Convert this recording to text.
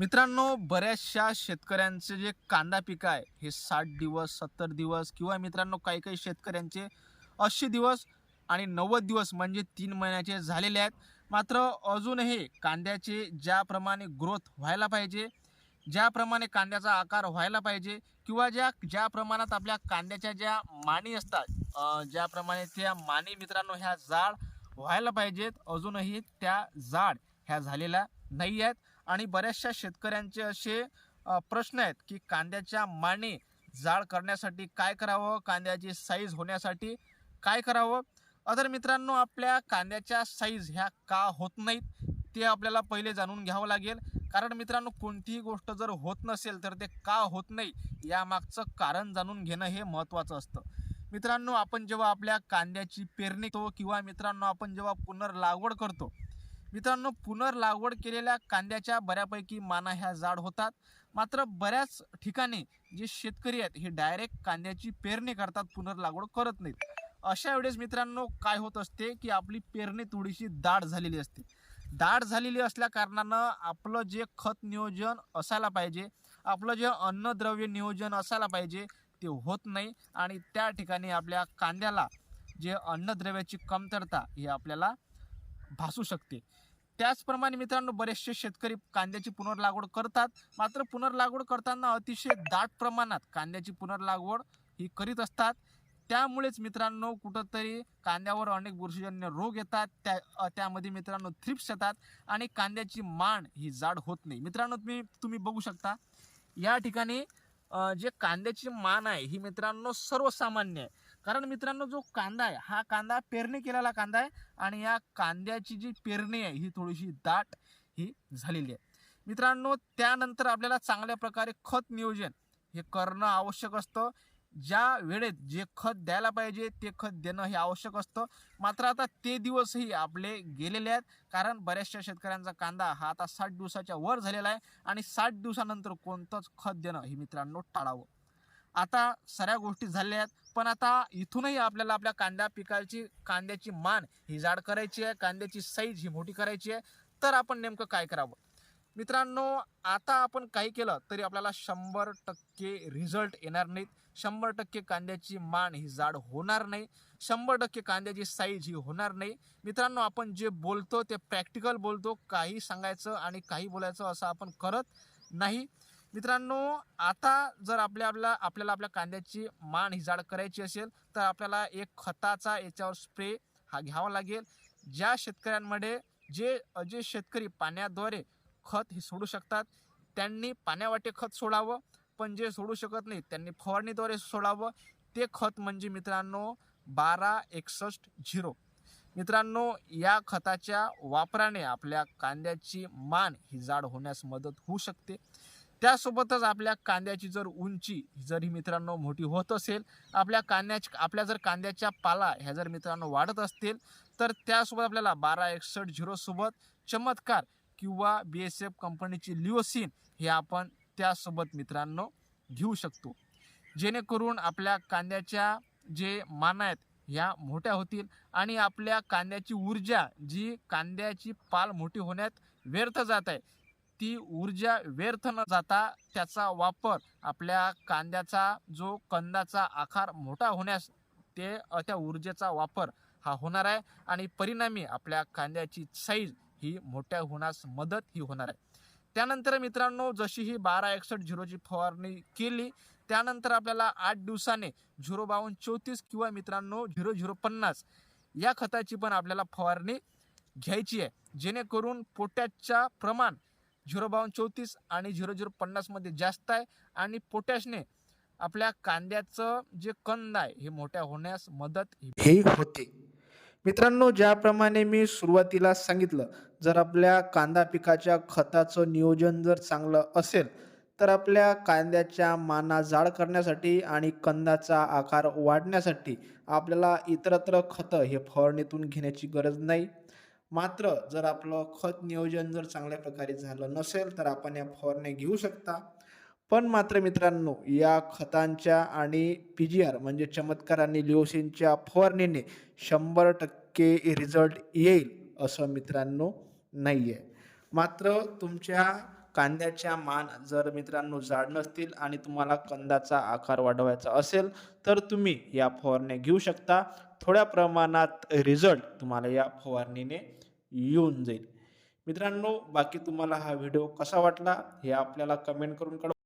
मित्रांनो बऱ्याचशा शेतकऱ्यांचे जे कांदा पीक आहे हे साठ दिवस सत्तर दिवस किंवा मित्रांनो काही काही शेतकऱ्यांचे ऐंशी दिवस आणि नव्वद दिवस म्हणजे तीन महिन्याचे झालेले आहेत. मात्र अजूनही कांद्याचे ज्याप्रमाणे ग्रोथ व्हायला पाहिजे ज्याप्रमाणे कांद्याचा आकार व्हायला पाहिजे किंवा ज्या ज्या प्रमाणात आपल्या कांद्याच्या ज्या माणी असतात ज्याप्रमाणे त्या माणी मित्रांनो ह्या जाड व्हायला पाहिजेत. अजूनही त्या जाड ह्या झालेल्या नाही आहेत. आणि बऱ्याचशा शेतकऱ्यांचे असे प्रश्न आहेत की कांद्याच्या माने जाळ करण्यासाठी काय करावं? कांद्याची साईज होण्यासाठी काय करावं? अदर मित्रांनो आपल्या कांद्याच्या साईज ह्या का होत नाहीत ते आपल्याला पहिले जाणून घ्यावं लागेल. कारण मित्रांनो कोणतीही गोष्ट जर होत नसेल तर ते का होत नाही यामागचं कारण जाणून घेणं हे महत्त्वाचं असतं. मित्रांनो आपण जेव्हा आपल्या कांद्याची पेरणी करतो किंवा मित्रांनो आपण जेव्हा पुनर्लागवड करतो मित्रांनो पुनर्लागवड केलेल्या कांद्याच्या बऱ्यापैकी माना ह्या जाड होतात. मात्र बऱ्याच ठिकाणी जे शेतकरी आहेत हे डायरेक्ट कांद्याची पेरणी करतात पुनर्लागवड करत नाहीत. अशा वेळेस मित्रांनो काय होत असते की आपली पेरणी थोडीशी दाट झालेली असते. दाट झालेली असल्या कारणानं आपलं जे खत नियोजन असायला पाहिजे आपलं जे अन्नद्रव्य नियोजन असायला पाहिजे ते होत नाही. आणि त्या ठिकाणी आपल्या कांद्याला जे अन्नद्रव्याची कमतरता ही आपल्याला भासू शकते. त्याचप्रमाणे मित्रांनो बरेचसे शेतकरी कांद्याची पुनर्लागवड करतात. मात्र पुनर्लागवड करताना अतिशय दाट प्रमाणात कांद्याची पुनर्लागवड ही करीत असतात. त्यामुळेच मित्रांनो कुठंतरी कांद्यावर अनेक बुरशीजन्य रोग येतात. त्या त्यामध्ये मित्रांनो थ्रिप्स येतात आणि कांद्याची मान ही जाड होत नाही. मित्रांनो तुम्ही तुम्ही बघू शकता. या ठिकाणी जे कांद्याची मान आहे ही मित्रांनो सर्वसामान्य आहे. कारण मित्रांनो जो कांदा आहे हा कांदा पेरणी केलेला कांदा आहे आणि या कांद्याची जी पेरणी आहे ही थोडीशी दाट ही झालेली आहे. मित्रांनो त्यानंतर आपल्याला चांगल्या प्रकारे खत नियोजन हे करणं आवश्यक असतं. ज्या वेळेत जे खत द्यायला पाहिजे ते खत देणं हे आवश्यक असतं. मात्र आता ते दिवसही आपले गेलेले आहेत. कारण बऱ्याचशा शेतकऱ्यांचा कांदा हा आता साठ दिवसाच्या वर झालेला आहे आणि साठ दिवसानंतर कोणतंच खत देणं हे मित्रांनो टाळावं. आता साऱ्या गोष्टी झाल्या आहेत. पण आता इथूनही आपल्याला आपल्या कांद्या पिकाची कांद्याची मान ही जाड करायची आहे. कांद्याची साईज ही मोठी करायची आहे. तर आपण नेमकं काय करावं? मित्रांनो आता आपण काही केलं तरी आपल्याला शंभर टक्के रिझल्ट येणार नाहीत. शंभर टक्के कांद्याची मान ही जाड होणार नाही. शंभर टक्के कांद्याची साईज ही होणार नाही. मित्रांनो आपण जे बोलतो ते प्रॅक्टिकल बोलतो. काही सांगायचं आणि काही बोलायचं असं आपण करत नाही. मित्रांनो आता जर आपल्या आपल्या आपल्याला आपल्या कांद्याची मान ही जाड करायची असेल तर आपल्याला एक खताचा याच्यावर स्प्रे हा घ्यावा लागेल. ज्या शेतकऱ्यांमध्ये जे जे शेतकरी पाण्याद्वारे खत हे सोडू शकतात त्यांनी पाण्यावाटे खत सोडावं पण जे सोडू शकत नाही त्यांनी फवारणीद्वारे सोडावं. ते खत म्हणजे मित्रांनो बारा एकसष्ट झिरो. मित्रांनो या खताच्या वापराने आपल्या कांद्याची मान ही जाड होण्यास मदत होऊ शकते. त्यासोबतच आपल्या कांद्याची जर उंची जर ही मित्रांनो मोठी होत असेल आपल्या कांद्याची आपल्या जर कांद्याच्या पाला ह्या जर मित्रांनो वाढत असतील तर त्यासोबत आपल्याला बारा एकसष्ट झिरोसोबत चमत्कार किंवा बी एस एफ कंपनीची लिओसिन हे आपण त्यासोबत मित्रांनो घेऊ शकतो. जेणेकरून आपल्या कांद्याच्या जे माना आहेत ह्या मोठ्या होतील आणि आपल्या कांद्याची ऊर्जा जी कांद्याची पाल मोठी होण्यात व्यर्थ जात आहे ती ऊर्जा व्यर्थ न जाता त्याचा वापर आपल्या कांद्याचा जो कंदाचा आकार मोठा होण्यास ते त्या ऊर्जेचा वापर हा होणार आहे आणि परिणामी आपल्या कांद्याची साईज ही मोठ्या होण्यास मदत ही होणार आहे. त्यानंतर मित्रांनो जशी ही बारा एकसष्ट झिरोची फवारणी केली त्यानंतर आपल्याला आठ दिवसाने झिरो बावन्न चौतीस किंवा मित्रांनो झिरो झिरो पन्नास या खताची पण आपल्याला फवारणी घ्यायची आहे. जेणेकरून पोटॅशच्या प्रमाण झिरो बावन्न चौतीस आणि झिरो झिरो पन्नासमध्ये जास्त आहे. आणि पोटॅशने आपल्या कांद्याचं जे कंद आहे हे मोठ्या होण्यास मदत हे होते. मित्रांनो ज्याप्रमाणे मी सुरुवातीला सांगितलं जर आपल्या कांदा पिकाच्या खताचं नियोजन जर चांगलं असेल तर आपल्या कांद्याच्या माना जाड करण्यासाठी आणि कंदाचा आकार वाढण्यासाठी आपल्याला इतरत्र खतं हे फवारणीतून घेण्याची गरज नाही. मात्र जर आपलं खत नियोजन जर चांगल्या प्रकारे झालं नसेल तर आपण या फवारण्या घेऊ शकता. पण मात्र मित्रांनो या खतांच्या आणि पी जी आर म्हणजे चमत्कार आणि लिओसिनच्या फवारणीने शंभर टक्के रिझल्ट येईल असं मित्रांनो नाही आहे मात्र तुमच्या कांद्याच्या मान जर मित्रांनो जाड नसतील आणि तुम्हाला कंदाचा आकार वाढवायचा असेल तर तुम्ही या फवारण्या घेऊ शकता. थोड्या प्रमाणात रिझल्ट तुम्हाला या फवारणीने येऊन जाईल. मित्रांनो बाकी तुम्हाला हा व्हिडिओ कसा वाटला हे आपल्याला कमेंट करून कळवा.